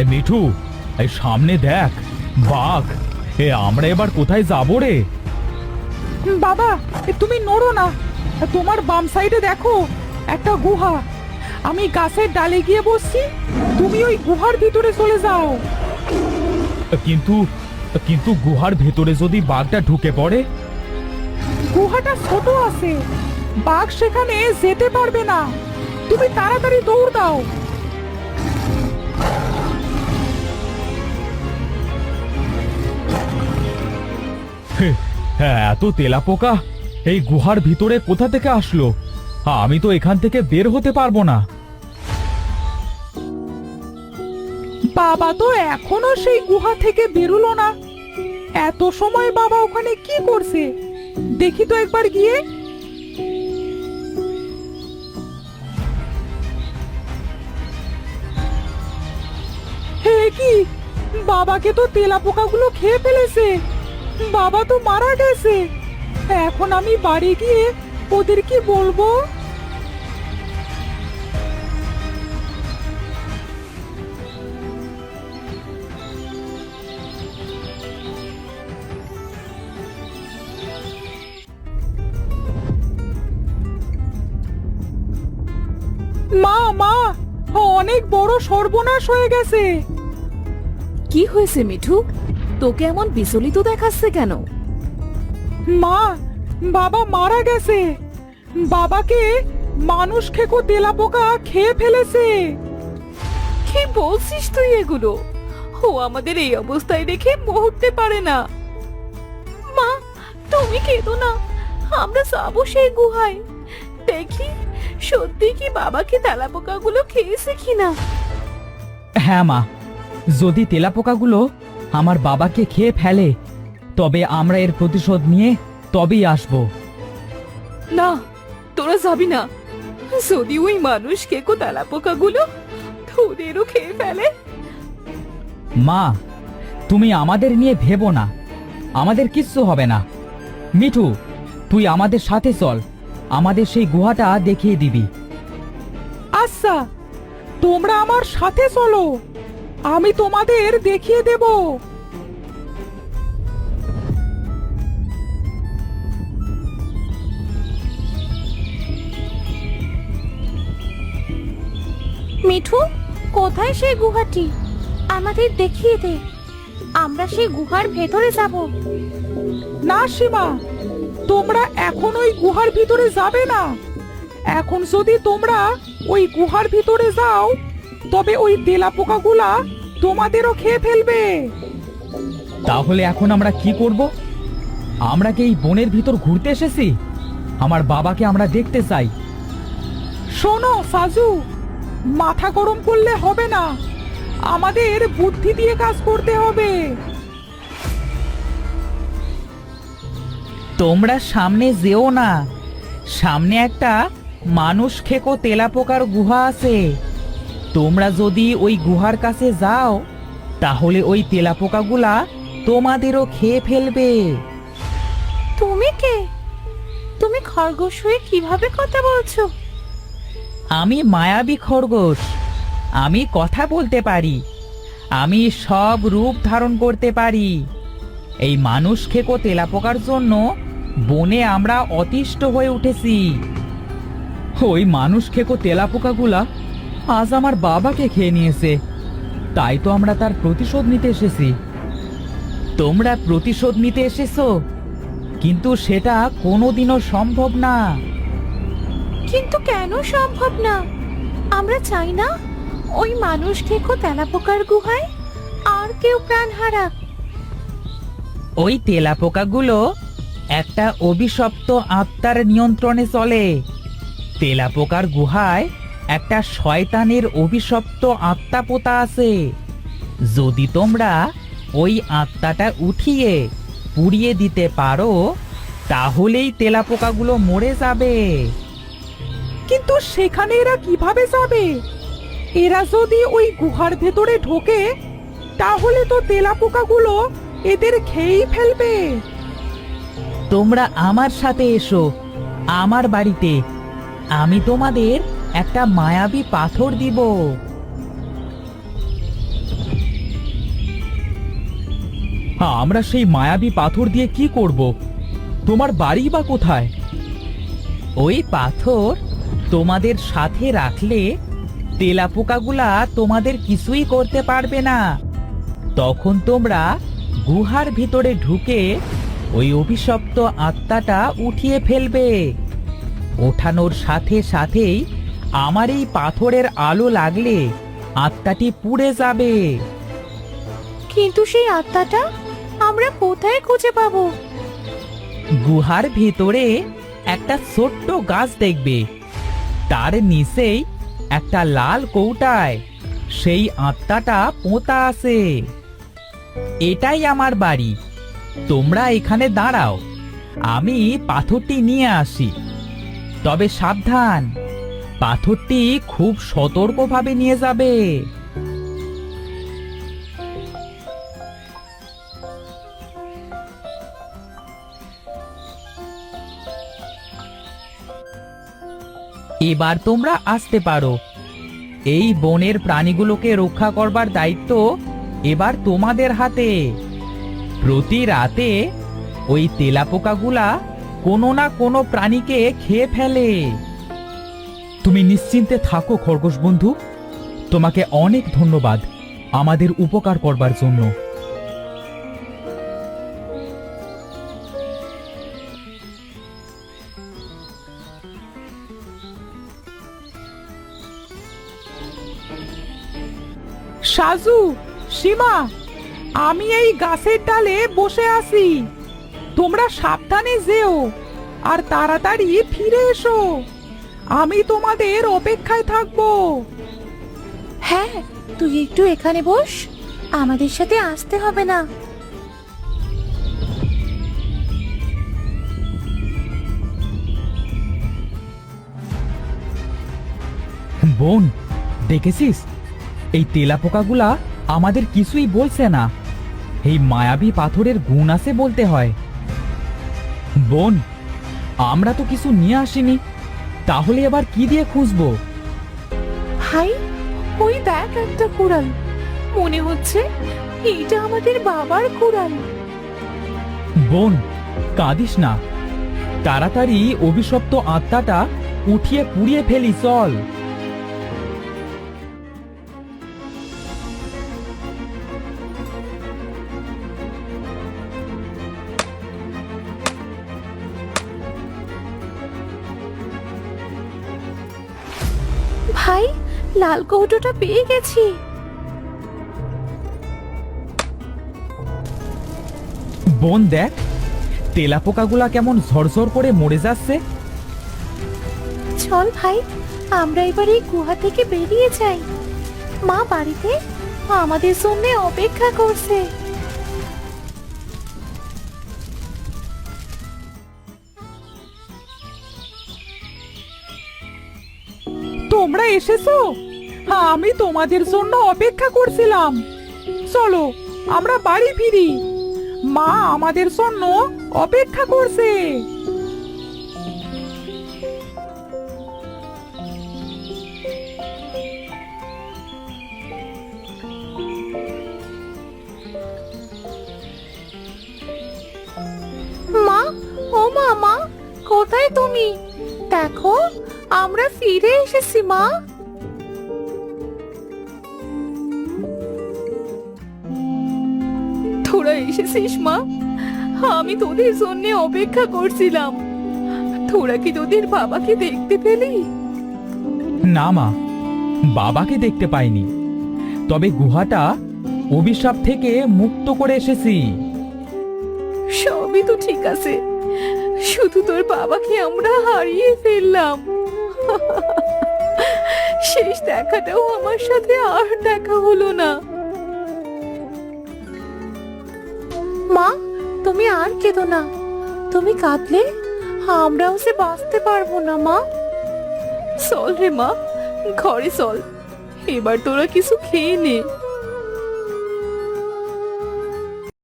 এ মিঠু এই সামনে দেখ বাঘ এ আমরা এবার কোথায় যাব রে? বাবা এ তুমি নড়ো না তোমার বাম সাইডে দেখো একটা গুহা। আমি গাছের ডালে গিয়ে বসছি তুমি ওই গুহার ভিতরে চলে যাও। কিন্তু কিন্তু গুহার ভেতরে যদি বাঘটা ঢুকে পড়ে? গুহাটা ছোট আছে বাঘ সেখানে যেতে পারবে না। তুমি তাড়াতাড়ি দৌড় দাও। হ্যাঁ এত তেলাপোকা। এই গুহার ভিতরে কোথা থেকে আসলো? আমি তো এখান থেকে বের হতে পারব না। বাবা তো এখনও সেই গুহা থেকে বেরুলো না। এত সময় বাবা ওখানে কি করছে? দেখি তো একবার গিয়ে। হে কি? বাবাকে তো তেলা পোকাগুলো খেয়ে ফেলেছে। বাবা তো মারা গেছে। এখন আমি বাড়ি গিয়ে ওদের কি বলব? মা মা, অনেক বড় সর্বনাশ হয়ে গেছে। কি হয়েছে মিঠু? তোকে এমন বিচলিত দেখাচ্ছে কেন? মা বাবা মারা গেছে। বাবাকে মানুষ খেকো তেলাপোকা খেয়ে ফেলেছে। কি বলছিস তুই এগুলো? ও আমাদের এই অবস্থায় দেখে মরতে পারে না। মা তুমি কেঁদো না। আমরা যাব সেই গুহায়। দেখি সত্যি কি বাবাকে তেলাপোকাগুলো খেয়েছে কিনা? হ্যাঁ মা যদি তেলাপোকাগুলো আমার বাবাকে খেয়ে ফেলে। তবে আমরা এর প্রতিশোধ নিয়ে তবেই আসব। না তোরা যাবি না। যদি ওই মানুষকে কো তেলাপোকাগুলো তোদেরও খেয়ে ফেলে। মা তুমি আমাদের নিয়ে ভেবো না। আমাদের কিচ্ছু হবে না। মিঠু তুই আমাদের সাথে চল। আমাদের সেই গুহাটা দেখিয়ে দিবি। আচ্ছা তোমরা আমার সাথে চলো। আমি তোমাদের দেখিয়ে দেব। মিঠু কোথায় সেই গুহাটি? আমাদের দেখিয়ে দে। আমরা সেই গুহার ভেতরে যাব। না সীমা। তোমরা এখন ওই গুহার ভিতরে যাবে না। এখন যদি তোমরা ওই গুহার ভিতরে যাও তবে ওই তেলাপোকাগুলা তোমাদেরও খেয়ে ফেলবে। তাহলে এখন আমরা কি করব? আমরা কি এই বনের ভিতর ঘুরতে এসেছি? আমার বাবাকে আমরা দেখতে চাই। শোনো সাজু মাথা গরম করলে হবে না। আমাদের বুদ্ধি দিয়ে কাজ করতে হবে। তোমরা সামনে যেও না। সামনে একটা মানুষ খেকো তেলাপোকার গুহা আছে। তোমরা যদি ওই গুহার কাছে যাও তাহলে ওই তেলাপোকাগুলা তোমাদেরও খেয়ে ফেলবে। তুমি কে? তুমি খরগোশ হয়ে কীভাবে কথা বলছো? আমি মায়াবী খরগোশ। আমি কথা বলতে পারি। আমি সব রূপ ধারণ করতে পারি। এই মানুষ খেকো তেলাপোকার জন্য বনে আমরা অতিষ্ঠ হয়ে উঠেছি। ওই মানুষ খেকো তেলাপোকাগুলা আজ আমার বাবাকে খেয়ে নিয়েছে। তাই তো আমরা তার প্রতিশোধ নিতে এসেছি। তোমরা প্রতিশোধ নিতে এসেছ কিন্তু সেটা কোনোদিনও সম্ভব না। কিন্তু কেন সম্ভব না? আমরা চাই না ওই মানুষ খেকো তেলাপোকার গুহায় আর কেউ প্রাণ হারাক। ওই তেলাপোকাগুলো একটা অভিশপ্ত আত্মার নিয়ন্ত্রণে চলে। তেলাপোকার গুহায় একটা শয়তানের অভিশপ্ত আত্মা পোতা আছে। যদি তোমরা ওই আত্মাটা উঠিয়ে পুড়িয়ে দিতে পারো, তাহলেই তেলাপোকাগুলো মরে যাবে। কিন্তু সেখানে এরা কীভাবে যাবে? এরা যদি ওই গুহার ভেতরে ঢোকে, তাহলে তো তেলাপোকাগুলো এদের খেয়েই ফেলবে। তোমরা আমার সাথে এসো, আমার বাড়িতে। আমি তোমাদের একটা মায়াবী পাথর দিব। আমরা সেই মায়াবী পাথর দিয়ে কি করব? তোমার বাড়ি বা কোথায়? ওই পাথর তোমাদের সাথে রাখলে তেলাপোকাগুলা তোমাদের কিছুই করতে পারবে না। তখন তোমরা গুহার ভিতরে ঢুকে ওই অভিশপ্ত আত্মাটা উঠিয়ে ফেলবে। ওঠানোর সাথে সাথেই আমার এই পাথরের আলো লাগলে আত্মাটি পুড়ে যাবে। কিন্তু সেই আত্মাটা আমরা কোথায় খুঁজে পাবো? গুহার ভিতরে একটা ছোট্ট গাছ দেখবে। তার নিচেই একটা লাল কৌটায় সেই আত্মাটা পোঁতা আছে। এটাই আমার বাড়ি। তোমরা এখানে দাঁড়াও। আমি পাথরটি নিয়ে আসি। তবে সাবধান। পাথরটি খুব সতর্কভাবে নিয়ে যাবে। এবার তোমরা আসতে পারো। এই বনের প্রাণীগুলোকে রক্ষা করবার দায়িত্ব এবার তোমাদের হাতে। প্রতি রাতে ওই তেলাপোকাগুলা কোনো না কোনো প্রাণীকে খেয়ে ফেলে। তুমি নিশ্চিন্তে থাকো, খরগোশ বন্ধু। তোমাকে অনেক ধন্যবাদ আমাদের উপকার করবার জন্য। সাজু, সীমা, আমি এই গাছের ডালে বসে আছি। তোমরা সাবধানে যেও আর তাড়াতাড়ি ফিরে এসো। আমি তোমাদের অপেক্ষায় থাকব। হ্যাঁ তুই একটু এখানে বস। আমাদের সাথে আসতে হবে না। বোন দেখেছিস? এই তেলাপোকাগুলা আমাদের কিছুই বলছে না। এই মায়াবী পাথরের গুণ আছে বলতে হয়। বোন আমরা তো কিছু নিয়ে আসিনি। তাহলে আবার কি দিয়ে খুঁজবো? হাই ওই দেখ একটা কুড়াল। মনে হচ্ছে এইটা আমাদের বাবার কুড়াল। বোন কাঁদিস না। তাড়াতাড়ি অভিশপ্ত আত্মাটা উঠিয়ে পুড়িয়ে ফেলি চল। লাল কৌটোটা পেয়ে গেছি। বোন দেখ তেলা পোকাগুলা কেমন ঝরঝর করে মরে যাচ্ছে। চল ভাই আমরা এবার এই গুহা থেকে বেরিয়ে যাই। মা বাড়িতে আমাদের জন্য অপেক্ষা করছে। তোমরা এসেছ? হ্যাঁ আমি তোমাদের জন্য অপেক্ষা করছিলাম। চলো, আমরা বাড়ি ফিরি। মা আমাদের জন্য অপেক্ষা করছে। মা, ও মা মা কোথায় তুমি? দেখো আমরা ফিরে এসেছি মা। তোরা এসেছিস মা? আমি তোদের জন্য অপেক্ষা করছিলাম। তোরা কি তোদের বাবাকে দেখতে পেলি? না মা বাবাকে দেখতে পাইনি। তবে গুহাটা অভিশাপ থেকে মুক্ত করে এসেছি। সবই তো ঠিক আছে। শুধু তোর বাবাকে আমরা হারিয়ে ফেললাম। শেষ দেখাটাও আমার সাথে আর দেখা হলো না। মা, তুমি আর কেঁদো না। তুমি কাঁদলে আমরাও সে বাঁচতে পারব না, মা। চল রে মা, ঘরে চল। এবার তোরা কিছু খেয়ে নে।